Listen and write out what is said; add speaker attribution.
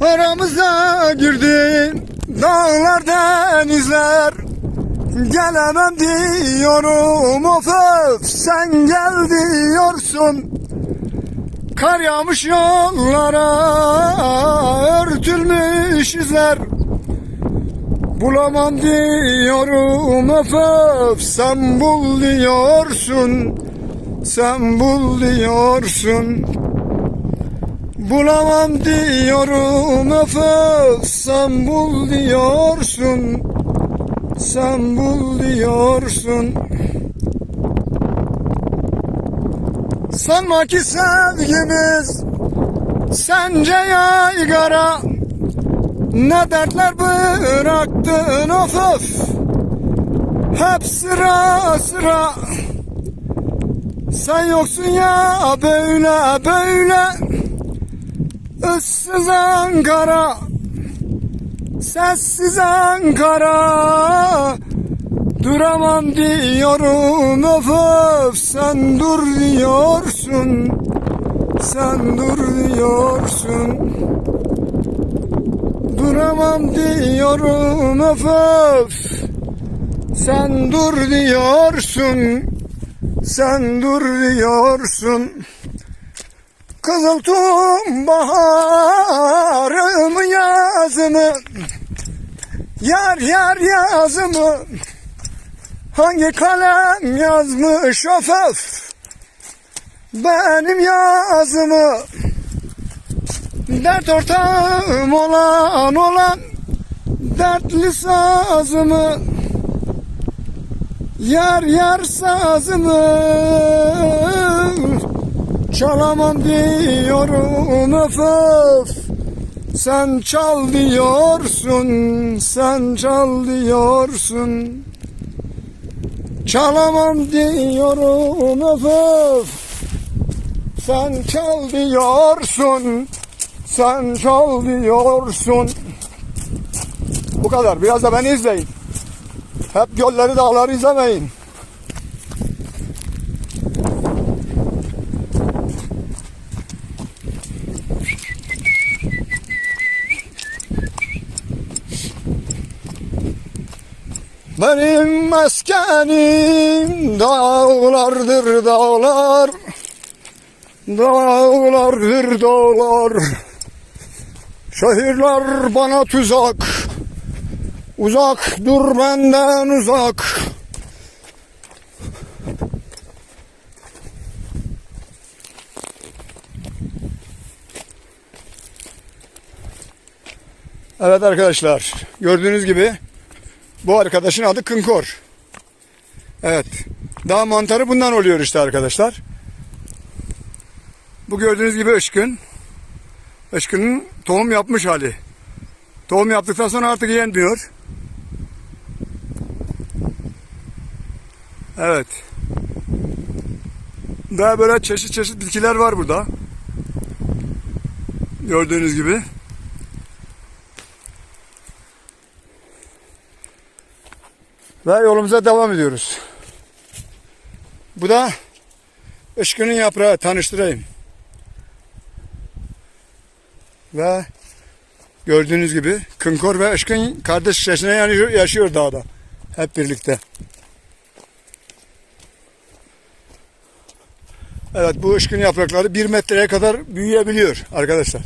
Speaker 1: Aramıza girdin dağlar denizler Gelemem diyorum of of sen gel diyorsun. Kar yağmış yollara örtülmüş izler. Bulamam diyorum of of sen bul diyorsun. Sen bul diyorsun Bulamam diyorum of sen bul diyorsun. Sen bul diyorsun. Sanma ki sevgimiz sence yaygara. Ne dertler bıraktın of of Hep sıra sıra. Sen yoksun ya böyle böyle Issız Ankara. Sessiz Ankara. Duramam diyorum of of Sen dur diyorsun. Sen dur diyorsun. Duramam diyorum of of Sen dur diyorsun. Sen dur diyorsun Kızıl tum baharımı yazımı Yar yar yazımı Hangi kalem yazmış of of Benim yazımı Dert ortağım olan olan Dertli sazımı Yar yar sazımı Çalamam diyorum of of Sen çal diyorsun Sen çal diyorsun. Çalamam diyorum of of Sen çal diyorsun Sen çal diyorsun. Bu kadar. Biraz da beni izleyin. Hep gölleri dağları izlemeyin Benim meskenim dağlardır dağlar. Dağlardır dağlar. Şehirler bana tuzak. Uzak dur benden uzak. Evet arkadaşlar gördüğünüz gibi bu arkadaşın adı Kınkor. Evet. Dağ mantarı bundan oluyor işte arkadaşlar. Bu gördüğünüz gibi ışkın. Işkının tohum yapmış hali. Tohum yaptıktan sonra artık yenmiyor. Evet. Daha böyle çeşit çeşit bitkiler var burada. Gördüğünüz gibi. Ve yolumuza devam ediyoruz. Bu da ışkının yaprağı tanıştırayım. Ve gördüğünüz gibi kınkor ve ışkın kardeş şişesine yaşıyor, yaşıyor dağda. Hep birlikte. Evet bu ışkın yaprakları bir metreye kadar büyüyebiliyor arkadaşlar.